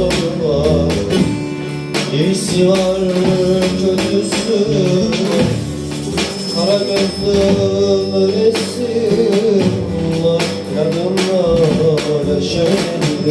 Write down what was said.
sorma. İyisi var kötüsü Kara gözlüm ölesin Yanımda leşerim